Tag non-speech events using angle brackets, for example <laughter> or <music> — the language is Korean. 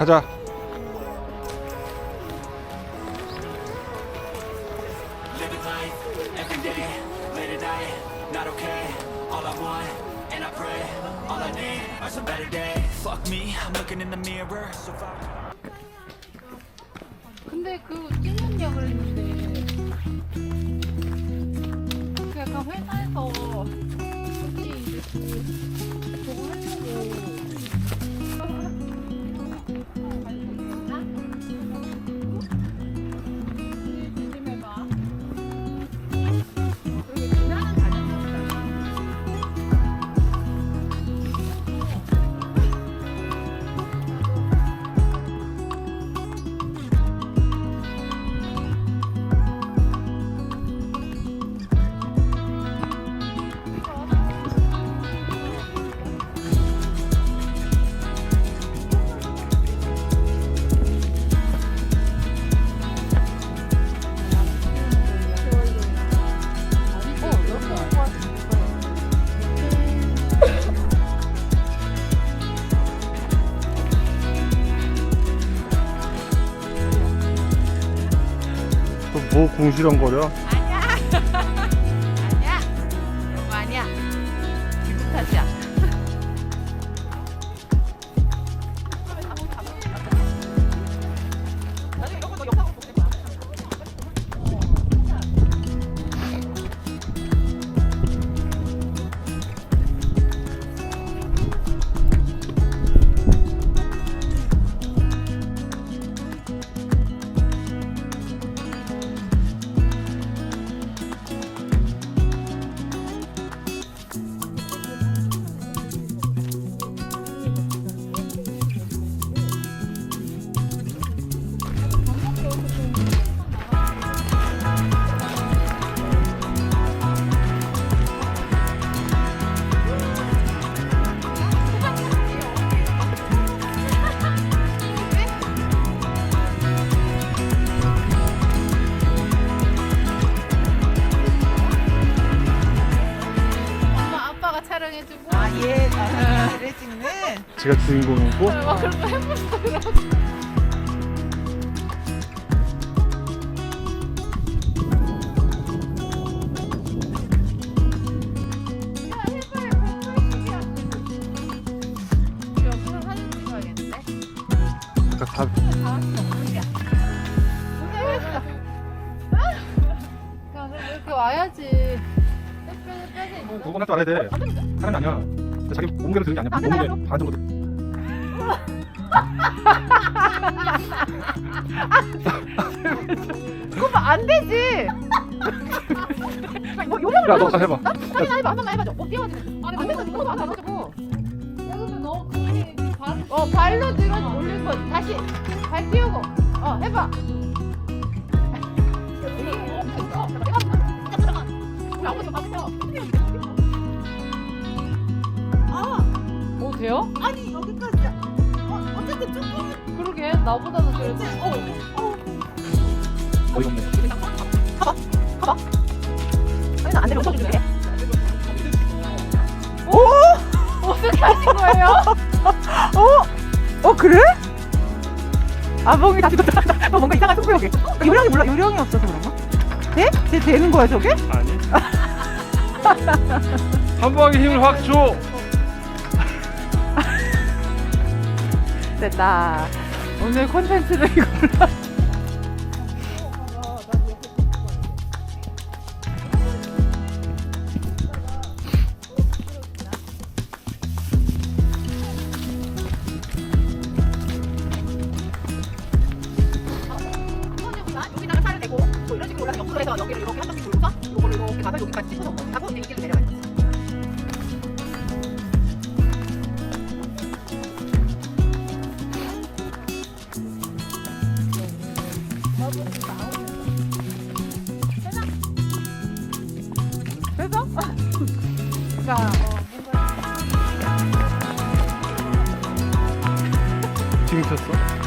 가자. 근데 그 찍는 역을 했는데 그 약간 회사에서 이제 그 뭐 궁시렁거려? 아니야. <laughs> 아니야. 그런 거 아니야. 기분 탓이야. 해주고. 아, 예. 아, 얘를 찍는. 제가 주인공이고 막 그런 거 해봤어요. 아까 다 이렇게 와야지. 그거만 또 알아야 돼. 사람이 아니야. 근데 자기 몸무게로 드는 게 아니야. 몸무게 반 정도. 돼. 그거 안 되지. 뭐 요령을 야, 너가 해봐. 한번 해봐, 한 번만 해봐줘. 못 뛰어가지고. 안 돼서 이거 안 해가지고. 그러면 너 그만이 발. 어 발로 들어 올린 거 다시 발 띄우고. 어 해봐. 아? 아니, 여기까지. 어, 어쨌든 조금. 그러게 나보다는 그래도. 어, 어. 어이가 없네. 아니, 나안 내려. 돼. 어떻게 하신 거예요? 어? 어, 그래? 아, 멍이 다시 돌아간다. 너 뭔가 이상한. 어, 요령이 몰라. 요령이 없어서 그런가? 돼? 돼, 되는 거야, 저게? 아니. <laughs> 한 방에 힘을 확 줘. 됐다. 오늘 콘텐츠를 <laughs> 이걸로. 뭐 여기를 이렇게 한 바퀴 돌고서 이거를 이렇게 가서 여기까지 짚어서 하고 이제 이길로 내려갈 그러니까, 지금 쳤어?